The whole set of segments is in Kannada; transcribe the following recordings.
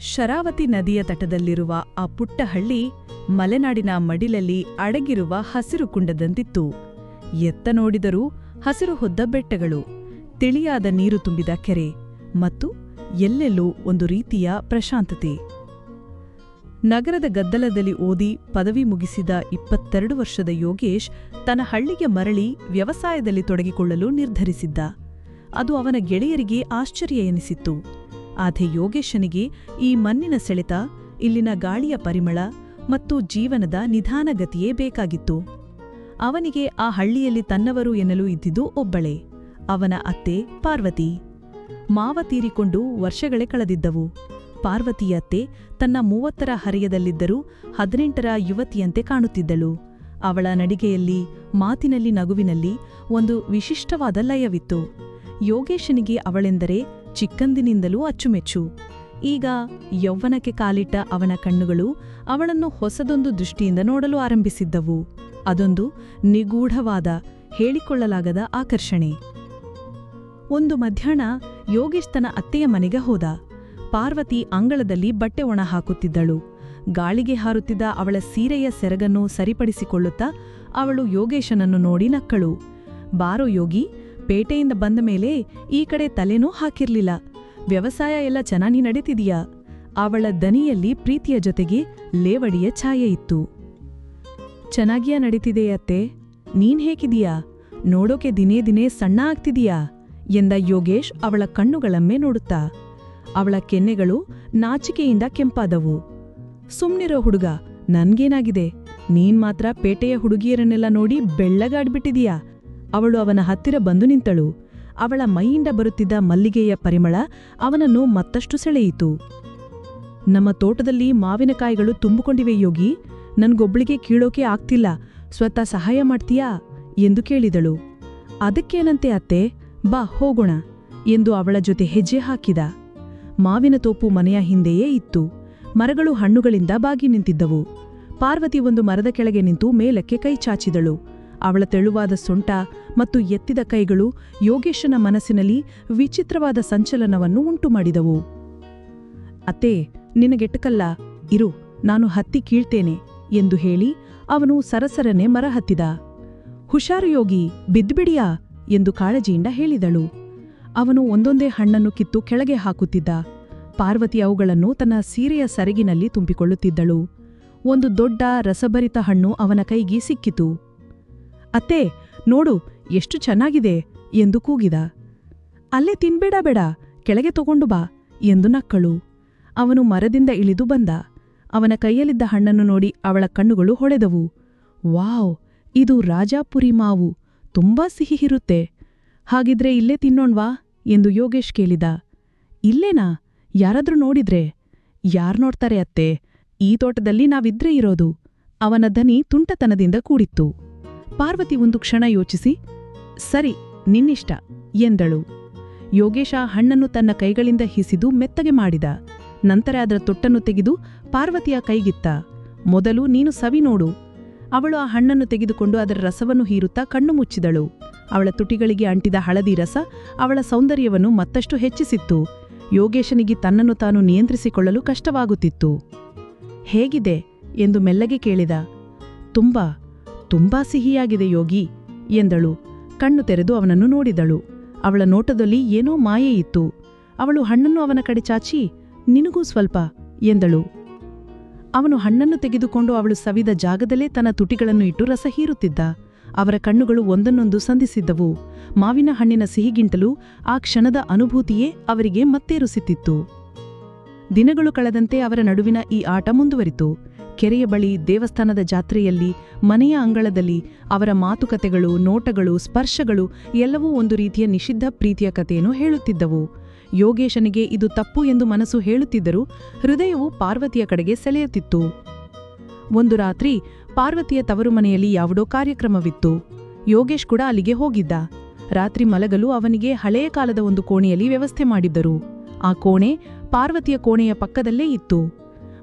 ಶರಾವತಿ ನದಿಯ ತಟದಲ್ಲಿರುವ ಆ ಪುಟ್ಟ ಹಳ್ಳಿ ಮಲೆನಾಡಿನ ಮಡಿಲಲ್ಲಿ ಅಡಗಿರುವ ಹಸಿರು ಕುಂಡದಂತಿತ್ತು. ಎತ್ತ ನೋಡಿದರೂ ಹಸಿರು ಹೊದ್ದ ಬೆಟ್ಟಗಳು, ತಿಳಿಯಾದ ನೀರು ತುಂಬಿದ ಕೆರೆ ಮತ್ತು ಎಲ್ಲೆಲ್ಲೂ ಒಂದು ರೀತಿಯ ಪ್ರಶಾಂತತೆ. ನಗರದ ಗದ್ದಲದಲ್ಲಿ ಓದಿ ಪದವಿ ಮುಗಿಸಿದ ಇಪ್ಪತ್ತೆರಡು ವರ್ಷದ ಯೋಗೇಶ್ ತನ್ನ ಹಳ್ಳಿಗೆ ಮರಳಿ ವ್ಯವಸಾಯದಲ್ಲಿ ತೊಡಗಿಕೊಳ್ಳಲು ನಿರ್ಧರಿಸಿದ್ದ. ಅದು ಅವನ ಗೆಳೆಯರಿಗೆ ಆಶ್ಚರ್ಯ ಎನಿಸಿತ್ತು. ಆದ್ರೆ ಯೋಗೇಶನಿಗೆ ಈ ಮಣ್ಣಿನ ಸೆಳೆತ, ಇಲ್ಲಿನ ಗಾಳಿಯ ಪರಿಮಳ ಮತ್ತು ಜೀವನದ ನಿಧಾನಗತಿಯೇ ಬೇಕಾಗಿತ್ತು. ಅವನಿಗೆ ಆ ಹಳ್ಳಿಯಲ್ಲಿ ತನ್ನವರು ಎನ್ನಲು ಇದ್ದಿದ್ದು ಒಬ್ಬಳೇ, ಅವನ ಅತ್ತೆ ಪಾರ್ವತಿ. ಮಾವ ತೀರಿಕೊಂಡು ವರ್ಷಗಳೇ ಕಳೆದಿದ್ದವು. ಪಾರ್ವತಿಯ ಅತ್ತೆ ತನ್ನ ಮೂವತ್ತರ ಹರೆಯದಲ್ಲಿದ್ದರೂ ಹದಿನೆಂಟರ ಯುವತಿಯಂತೆ ಕಾಣುತ್ತಿದ್ದಳು. ಅವಳ ನಡಿಗೆಯಲ್ಲಿ, ಮಾತಿನಲ್ಲಿ, ನಗುವಿನಲ್ಲಿ ಒಂದು ವಿಶಿಷ್ಟವಾದ ಲಯವಿತ್ತು. ಯೋಗೇಶನಿಗೆ ಅವಳೆಂದರೆ ಚಿಕ್ಕಂದಿನಿಂದಲೂ ಅಚ್ಚುಮೆಚ್ಚು. ಈಗ ಯೌವನಕ್ಕೆ ಕಾಲಿಟ್ಟ ಅವನ ಕಣ್ಣುಗಳು ಅವಳನ್ನು ಹೊಸದೊಂದು ದೃಷ್ಟಿಯಿಂದ ನೋಡಲು ಆರಂಭಿಸಿದ್ದವು. ಅದೊಂದು ನಿಗೂಢವಾದ, ಹೇಳಿಕೊಳ್ಳಲಾಗದ ಆಕರ್ಷಣೆ. ಒಂದು ಮಧ್ಯಾಹ್ನ ಯೋಗೇಶ್ ತನ್ನ ಅತ್ತೆಯ ಮನೆಗೆ ಹೋದ. ಪಾರ್ವತಿ ಅಂಗಳದಲ್ಲಿ ಬಟ್ಟೆ ಒಣ ಹಾಕುತ್ತಿದ್ದಳು. ಗಾಳಿಗೆ ಹಾರುತ್ತಿದ್ದ ಅವಳ ಸೀರೆಯ ಸೆರಗನ್ನು ಸರಿಪಡಿಸಿಕೊಳ್ಳುತ್ತಾ ಅವಳು ಯೋಗೇಶನನ್ನು ನೋಡಿ ನಕ್ಕಳು. ಬಾರೋ ಯೋಗಿ ಪೇಟೆಯಿಂದ ಬಂದ ಮೇಲೆ ಈ ಕಡೆ ತಲೆನೂ ಹಾಕಿರ್ಲಿಲ್ಲ. ವ್ಯವಸಾಯ ಎಲ್ಲ ಚೆನ್ನಾಗಿ ನಡೀತಿದೀಯಾ? ಅವಳ ದನಿಯಲ್ಲಿ ಪ್ರೀತಿಯ ಜೊತೆಗೆ ಲೇವಡಿಯ ಛಾಯೆ ಇತ್ತು. ಚೆನ್ನಾಗಿಯಾ ನಡೀತಿದೆ ಅತ್ತೆ? ನೀನ್ ಹೇಗಿದೀಯಾ ನೋಡೋಕೆ ದಿನೇ ದಿನೇ ಸಣ್ಣ ಆಗ್ತಿದೀಯಾ? ಎಂದ ಯೋಗೇಶ್ ಅವಳ ಕಣ್ಣುಗಳಮ್ಮೆ ನೋಡುತ್ತಾ. ಅವಳ ಕೆನ್ನೆಗಳು ನಾಚಿಕೆಯಿಂದ ಕೆಂಪಾದವು. ಸುಮ್ನಿರೋ ಹುಡುಗ, ನನ್ಗೇನಾಗಿದೆ? ನೀನ್ ಮಾತ್ರ ಪೇಟೆಯ ಹುಡುಗಿಯರನ್ನೆಲ್ಲ ನೋಡಿ ಬೆಳ್ಳಗಾಡ್ಬಿಟ್ಟಿದೀಯಾ? ಅವಳು ಅವನ ಹತ್ತಿರ ಬಂದು ನಿಂತಳು. ಅವಳ ಮೈಯಿಂದ ಬರುತ್ತಿದ್ದ ಮಲ್ಲಿಗೆಯ ಪರಿಮಳ ಅವನನ್ನು ಮತ್ತಷ್ಟು ಸೆಳೆಯಿತು. ನಮ್ಮ ತೋಟದಲ್ಲಿ ಮಾವಿನಕಾಯಿಗಳು ತುಂಬಿಕೊಂಡಿವೆ ಯೋಗಿ. ನನ್ಗೊಬ್ಳಿಗೆ ಕೀಳೋಕೆ ಆಗ್ತಿಲ್ಲ. ಸ್ವತಃ ಸಹಾಯ ಮಾಡ್ತೀಯಾ? ಎಂದು ಕೇಳಿದಳು. ಅದಕ್ಕೇನಂತೆ ಅತ್ತೆ? ಬಾ, ಹೋಗೋಣ ಎಂದು ಅವಳ ಜೊತೆ ಹೆಜ್ಜೆ ಹಾಕಿದ. ಮಾವಿನ ತೋಪು ಮನೆಯ ಹಿಂದೆಯೇ ಇತ್ತು. ಮರಗಳು ಹಣ್ಣುಗಳಿಂದ ಬಾಗಿ ನಿಂತಿದ್ದವು. ಪಾರ್ವತಿ ಒಂದು ಮರದ ಕೆಳಗೆ ನಿಂತು ಮೇಲಕ್ಕೆ ಕೈ ಚಾಚಿದಳು. ಅವಳ ತೆಳುವಾದ ಸೊಂಟ ಮತ್ತು ಎತ್ತಿದ ಕೈಗಳು ಯೋಗೇಶನ ಮನಸ್ಸಿನಲ್ಲಿ ವಿಚಿತ್ರವಾದ ಸಂಚಲನವನ್ನು ಉಂಟುಮಾಡಿದವು. ಅತ್ತೆ ನಿನಗೆಟ್ಟಕಲ್ಲ ಇರು, ನಾನು ಹತ್ತಿ ಕೀಳ್ತೇನೆ, ಎಂದು ಹೇಳಿ ಅವನು ಸರಸರನೆ ಮರ ಹತ್ತಿದ ಹುಷಾರು ಯೋಗಿ, ಬಿದ್ದುಬಿಡಿಯಾ? ಎಂದು ಕಾಳಜಿಯಿಂದ ಹೇಳಿದಳು. ಅವನು ಒಂದೊಂದೇ ಹಣ್ಣನ್ನು ಕಿತ್ತು ಕೆಳಗೆ ಹಾಕುತ್ತಿದ್ದ. ಪಾರ್ವತಿ ಅವುಗಳನ್ನು ತನ್ನ ಸೀರೆಯ ಸೆರಗಿನಲ್ಲಿ ತುಂಬಿಕೊಳ್ಳುತ್ತಿದ್ದಳು. ಒಂದು ದೊಡ್ಡ ರಸಭರಿತ ಹಣ್ಣು ಅವನ ಕೈಗೆ ಸಿಕ್ಕಿತು. ಅತ್ತೆ, ನೋಡು, ಎಷ್ಟು ಚೆನ್ನಾಗಿದೆ ಎಂದು ಕೂಗಿದ. ಅಲ್ಲೇ ತಿನ್ಬೇಡ ಬೇಡ, ಕೆಳಗೆ ತಗೊಂಡು ಬಾ ಎಂದು ನಕ್ಕಳು. ಅವನು ಮರದಿಂದ ಇಳಿದು ಬಂದ. ಅವನ ಕೈಯಲ್ಲಿದ್ದ ಹಣ್ಣನ್ನು ನೋಡಿ ಅವಳ ಕಣ್ಣುಗಳು ಹೊಳೆದವು. ವಾವ್, ಇದು ರಾಜಾಪುರಿ ಮಾವು, ತುಂಬಾ ಸಿಹಿ ಇರುತ್ತೆ. ಹಾಗಿದ್ರೆ ಇಲ್ಲೇ ತಿನ್ನೋಣ್ವಾ ಎಂದು ಯೋಗೇಶ್ ಕೇಳಿದ. ಇಲ್ಲೇನಾ, ಯಾರಾದ್ರೂ ನೋಡಿದ್ರೆ? ಯಾರ್ ನೋಡ್ತಾರೆ ಅತ್ತೆ? ಈ ತೋಟದಲ್ಲಿ ನಾವಿದ್ರೆ ಇರೋದು. ಅವನ ದನಿ ತುಂಟತನದಿಂದ ಕೂಡಿತ್ತು. ಪಾರ್ವತಿ ಒಂದು ಕ್ಷಣ ಯೋಚಿಸಿ, ಸರಿ, ನಿನ್ನಿಷ್ಟ, ಎಂದಳು. ಯೋಗೇಶ ಹಣ್ಣನ್ನು ತನ್ನ ಕೈಗಳಿಂದ ಹಿಸಿದು ಮೆತ್ತಗೆ ಮಾಡಿದ. ನಂತರ ಅದರ ತೊಟ್ಟನ್ನು ತೆಗೆದು ಪಾರ್ವತಿಯ ಕೈಗಿತ್ತ. ಮೊದಲು ನೀನು ಸವಿ ನೋಡು. ಅವಳು ಆ ಹಣ್ಣನ್ನು ತೆಗೆದುಕೊಂಡು ಅದರ ರಸವನ್ನು ಹೀರುತ್ತಾ ಕಣ್ಣು ಮುಚ್ಚಿದಳು. ಅವಳ ತುಟಿಗಳಿಗೆ ಅಂಟಿದ ಹಳದಿ ರಸ ಅವಳ ಸೌಂದರ್ಯವನ್ನು ಮತ್ತಷ್ಟು ಹೆಚ್ಚಿಸಿತ್ತು. ಯೋಗೇಶನಿಗೆ ತನ್ನನ್ನು ತಾನು ನಿಯಂತ್ರಿಸಿಕೊಳ್ಳಲು ಕಷ್ಟವಾಗುತ್ತಿತ್ತು. ಹೇಗಿದೆ? ಎಂದು ಮೆಲ್ಲಗೆ ಕೇಳಿದ. ತುಂಬಾ. ತುಂಬಾ ಸಿಹಿಯಾಗಿದೆ ಯೋಗಿ ಎಂದಳು. ಕಣ್ಣು ತೆರೆದು ಅವನನ್ನು ನೋಡಿದಳು. ಅವಳ ನೋಟದಲ್ಲಿ ಏನೋ ಮಾಯೆ ಇತ್ತು. ಅವಳು ಹಣ್ಣನ್ನು ಅವನ ಕಡೆ ಚಾಚಿ, ನಿನಗೂ ಸ್ವಲ್ಪ ಎಂದಳು. ಅವನು ಹಣ್ಣನ್ನು ತೆಗೆದುಕೊಂಡು ಅವಳು ಸವಿದ ಜಾಗದಲ್ಲೇ ತನ್ನ ತುಟಿಗಳನ್ನು ಇಟ್ಟು ರಸ ಹೀರುತ್ತಿದ್ದ. ಅವರ ಕಣ್ಣುಗಳು ಒಂದನ್ನೊಂದು ಸಂಧಿಸಿದ್ದವು. ಮಾವಿನ ಹಣ್ಣಿನ ಸಿಹಿಗಿಂತಲೂ ಆ ಕ್ಷಣದ ಅನುಭೂತಿಯೇ ಅವರಿಗೆ ಮತ್ತೇರುಸಿತ್ತಿತ್ತು ದಿನಗಳು ಕಳೆದಂತೆ ಅವರ ನಡುವಿನ ಈ ಆಟ ಮುಂದುವರಿತು. ಕೆರೆಯ ಬಳಿ ದೇವಸ್ಥಾನದ ಜಾತ್ರೆಯಲ್ಲಿ, ಮನೆಯ ಅಂಗಳದಲ್ಲಿ ಅವರ ಮಾತುಕತೆಗಳು, ನೋಟಗಳು, ಸ್ಪರ್ಶಗಳು ಎಲ್ಲವೂ ಒಂದು ರೀತಿಯ ನಿಷಿದ್ಧ ಪ್ರೀತಿಯ ಕಥೆಯನ್ನು ಹೇಳುತ್ತಿದ್ದವು. ಯೋಗೇಶನಿಗೆ ಇದು ತಪ್ಪು ಎಂದು ಮನಸ್ಸು ಹೇಳುತ್ತಿದ್ದರೂ ಹೃದಯವು ಪಾರ್ವತಿಯ ಕಡೆಗೆ ಸೆಳೆಯುತ್ತಿತ್ತು. ಒಂದು ರಾತ್ರಿ ಪಾರ್ವತಿಯ ತವರು ಮನೆಯಲ್ಲಿ ಯಾವುದೋ ಕಾರ್ಯಕ್ರಮವಿತ್ತು. ಯೋಗೇಶ್ ಕೂಡ ಅಲ್ಲಿಗೆ ಹೋಗಿದ್ದ. ರಾತ್ರಿ ಮಲಗಲು ಅವನಿಗೆ ಹಳೆಯ ಕಾಲದ ಒಂದು ಕೋಣೆಯಲ್ಲಿ ವ್ಯವಸ್ಥೆ ಮಾಡಿದ್ದರು. ಆ ಕೋಣೆ ಪಾರ್ವತಿಯ ಕೋಣೆಯ ಪಕ್ಕದಲ್ಲೇ ಇತ್ತು.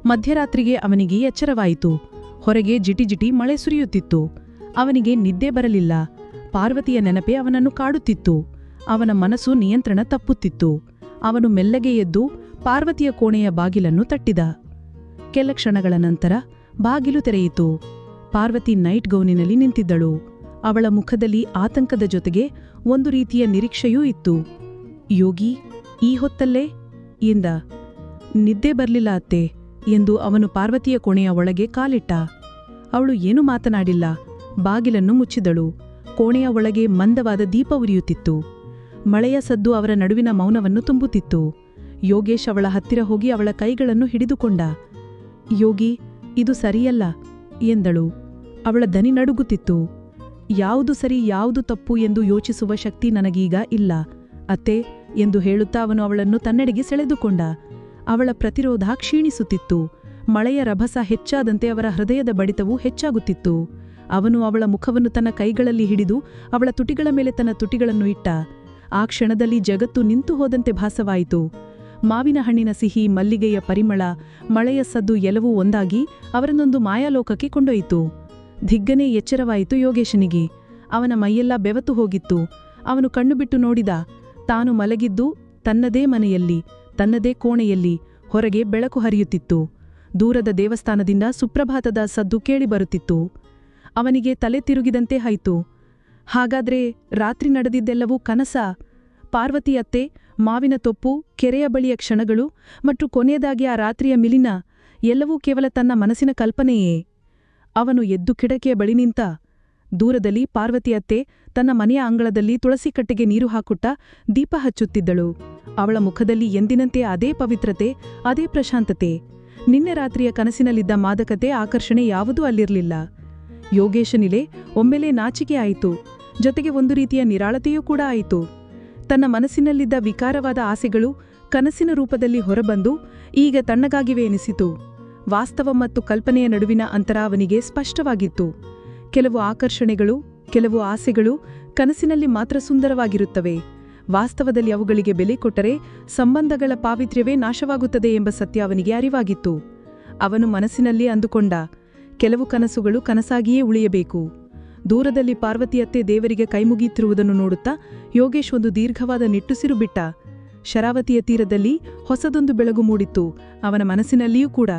ಮಧ್ಯರಾತ್ರಿಗೆ ಅವನಿಗೆ ಎಚ್ಚರವಾಯಿತು. ಹೊರಗೆ ಜಿಟಿಜಿಟಿ ಮಳೆ ಸುರಿಯುತ್ತಿತ್ತು. ಅವನಿಗೆ ನಿದ್ದೆ ಬರಲಿಲ್ಲ. ಪಾರ್ವತಿಯ ನೆನಪೆ ಅವನನ್ನು ಕಾಡುತ್ತಿತ್ತು. ಅವನ ಮನಸ್ಸು ನಿಯಂತ್ರಣ ತಪ್ಪುತ್ತಿತ್ತು. ಅವನು ಮೆಲ್ಲಗೆ ಎದ್ದು ಪಾರ್ವತಿಯ ಕೋಣೆಯ ಬಾಗಿಲನ್ನು ತಟ್ಟಿದ. ಕೆಲ ಕ್ಷಣಗಳ ನಂತರ ಬಾಗಿಲು ತೆರೆಯಿತು. ಪಾರ್ವತಿ ನೈಟ್ ಗೌನಿನಲ್ಲಿ ನಿಂತಿದ್ದಳು. ಅವಳ ಮುಖದಲ್ಲಿ ಆತಂಕದ ಜೊತೆಗೆ ಒಂದು ರೀತಿಯ ನಿರೀಕ್ಷೆಯೂ ಇತ್ತು. ಯೋಗಿ, ಈ ಹೊತ್ತಲ್ಲೇ? ಎಂದ. ನಿದ್ದೆ ಬರಲಿಲ್ಲ ಅತ್ತೆ. ಎಂದು ಅವನು ಪಾರ್ವತಿಯ ಕೋಣೆಯ ಒಳಗೆ ಕಾಲಿಟ್ಟ. ಅವಳು ಏನೂ ಮಾತನಾಡಿಲ್ಲ. ಬಾಗಿಲನ್ನು ಮುಚ್ಚಿದಳು. ಕೋಣೆಯ ಒಳಗೆ ಮಂದವಾದ ದೀಪ ಉರಿಯುತ್ತಿತ್ತು. ಮಳೆಯ ಸದ್ದು ಅವರ ನಡುವಿನ ಮೌನವನ್ನು ತುಂಬುತ್ತಿತ್ತು. ಯೋಗೇಶ್ ಅವಳ ಹತ್ತಿರ ಹೋಗಿ ಅವಳ ಕೈಗಳನ್ನು ಹಿಡಿದುಕೊಂಡ. ಯೋಗಿ, ಇದು ಸರಿಯಲ್ಲ, ಎಂದಳು. ಅವಳ ದನಿ ನಡುಗುತ್ತಿತ್ತು. ಯಾವುದು ಸರಿ, ಯಾವುದು ತಪ್ಪು ಎಂದು ಯೋಚಿಸುವ ಶಕ್ತಿ ನನಗೀಗ ಇಲ್ಲ. ಅತ್ತೆ, ಎಂದು ಹೇಳುತ್ತಾ ಅವನು ಅವಳನ್ನು ತನ್ನೆಡೆಗೆ ಸೆಳೆದುಕೊಂಡ. ಅವಳ ಪ್ರತಿರೋಧ ಕ್ಷೀಣಿಸುತ್ತಿತ್ತು. ಮಳೆಯ ರಭಸ ಹೆಚ್ಚಾದಂತೆ ಅವರ ಹೃದಯದ ಬಡಿತವು ಹೆಚ್ಚಾಗುತ್ತಿತ್ತು. ಅವನು ಅವಳ ಮುಖವನ್ನು ತನ್ನ ಕೈಗಳಲ್ಲಿ ಹಿಡಿದು ಅವಳ ತುಟಿಗಳ ಮೇಲೆ ತನ್ನ ತುಟಿಗಳನ್ನು ಇಟ್ಟ. ಆ ಕ್ಷಣದಲ್ಲಿ ಜಗತ್ತು ನಿಂತು ಹೋದಂತೆ ಭಾಸವಾಯಿತು. ಮಾವಿನ ಹಣ್ಣಿನ ಸಿಹಿ, ಮಲ್ಲಿಗೆಯ ಪರಿಮಳ, ಮಳೆಯ ಸದ್ದು ಎಲ್ಲವೂ ಒಂದಾಗಿ ಅವರನ್ನೊಂದು ಮಾಯಾಲೋಕಕ್ಕೆ ಕೊಂಡೊಯ್ಯಿತು. ದಿಗ್ಗನೆ ಎಚ್ಚರವಾಯಿತು ಯೋಗೇಶನಿಗೆ. ಅವನ ಮೈಯೆಲ್ಲ ಬೆವತು ಹೋಗಿತ್ತು. ಅವನು ಕಣ್ಣು ಬಿಟ್ಟು ನೋಡಿದ, ತಾನು ಮಲಗಿದ್ದು ತನ್ನದೇ ಮನೆಯಲ್ಲಿ. ತನ್ನದೇ ಕೋಣೆಯಲ್ಲಿ ಹೊರಗೆ ಬೆಳಕು ಹರಿಯುತ್ತಿತ್ತು. ದೂರದ ದೇವಸ್ಥಾನದಿಂದ ಸುಪ್ರಭಾತದ ಸದ್ದು ಕೇಳಿಬರುತ್ತಿತ್ತು ಅವನಿಗೆ ತಲೆ ತಿರುಗಿದಂತೆ ಆಯಿತು. ಹಾಗಾದ್ರೆ ರಾತ್ರಿ ನಡೆದಿದ್ದೆಲ್ಲವೂ ಕನಸ? ಪಾರ್ವತಿಯತ್ತೆ ಮಾವಿನ ತೊಪ್ಪು, ಕೆರೆಯ ಬಳಿಯ ಕ್ಷಣಗಳು ಮತ್ತು ಕೊನೆಯದಾಗಿ ಆ ರಾತ್ರಿಯ ಮಿಲಿನ ಎಲ್ಲವೂ ಕೇವಲ ತನ್ನ ಮನಸ್ಸಿನ ಕಲ್ಪನೆಯೇ. ಅವನು ಎದ್ದು ಕಿಡಕಿಯ ಬಳಿ ನಿಂತ ದೂರದಲ್ಲಿ ಪಾರ್ವತಿ ಅತ್ತೆ ತನ್ನ ಮನೆಯ ಅಂಗಳದಲ್ಲಿ ತುಳಸಿ ಕಟ್ಟೆಗೆ ನೀರು ಹಾಕುಟ್ಟ ದೀಪ ಹಚ್ಚುತ್ತಿದ್ದಳು. ಅವಳ ಮುಖದಲ್ಲಿ ಎಂದಿನಂತೆ ಅದೇ ಪವಿತ್ರತೆ, ಅದೇ ಪ್ರಶಾಂತತೆ. ನಿನ್ನೆ ರಾತ್ರಿಯ ಕನಸಿನಲ್ಲಿದ್ದ ಮಾದಕತೆ ಆಕರ್ಷಣೆ ಯಾವುದೂ ಅಲ್ಲಿರಲಿಲ್ಲ. ಯೋಗೇಶನಿಲೆ ಒಮ್ಮೆಲೆ ನಾಚಿಕೆ ಆಯಿತು. ಜೊತೆಗೆ ಒಂದು ರೀತಿಯ ನಿರಾಳತೆಯೂ ಕೂಡ ಆಯಿತು. ತನ್ನ ಮನಸ್ಸಿನಲ್ಲಿದ್ದ ವಿಕಾರವಾದ ಆಸೆಗಳು ಕನಸಿನ ರೂಪದಲ್ಲಿ ಹೊರಬಂದು ಈಗ ತಣ್ಣಗಾಗಿವೆ ಎನಿಸಿತು. ವಾಸ್ತವ ಮತ್ತು ಕಲ್ಪನೆಯ ನಡುವಿನ ಅಂತರ ಅವನಿಗೆ ಸ್ಪಷ್ಟವಾಗಿತ್ತು. ಕೆಲವು ಆಕರ್ಷಣೆಗಳು, ಕೆಲವು ಆಸೆಗಳು ಕನಸಿನಲ್ಲಿ ಮಾತ್ರ ಸುಂದರವಾಗಿರುತ್ತವೆ. ವಾಸ್ತವದಲ್ಲಿ ಅವುಗಳಿಗೆ ಬೆಲೆ ಕೊಟ್ಟರೆ ಸಂಬಂಧಗಳ ಪಾವಿತ್ರ್ಯವೇ ನಾಶವಾಗುತ್ತದೆ ಎಂಬ ಸತ್ಯ ಅವನಿಗೆ ಅರಿವಾಗಿತ್ತು. ಅವನು ಮನಸ್ಸಿನಲ್ಲಿ ಅಂದುಕೊಂಡ, ಕೆಲವು ಕನಸುಗಳು ಕನಸಾಗಿಯೇ ಉಳಿಯಬೇಕು. ದೂರದಲ್ಲಿ ಪಾರ್ವತಿಯತ್ತೆ ದೇವರಿಗೆ ಕೈಮುಗಿಯುತ್ತಿರುವುದನ್ನು ನೋಡುತ್ತಾ ಯೋಗೇಶ್ ಒಂದು ದೀರ್ಘವಾದ ನಿಟ್ಟುಸಿರು ಬಿಟ್ಟ. ಶರಾವತಿಯ ತೀರದಲ್ಲಿ ಹೊಸದೊಂದು ಬೆಳಗು ಮೂಡಿತ್ತು, ಅವನ ಮನಸ್ಸಿನಲ್ಲಿಯೂ ಕೂಡ.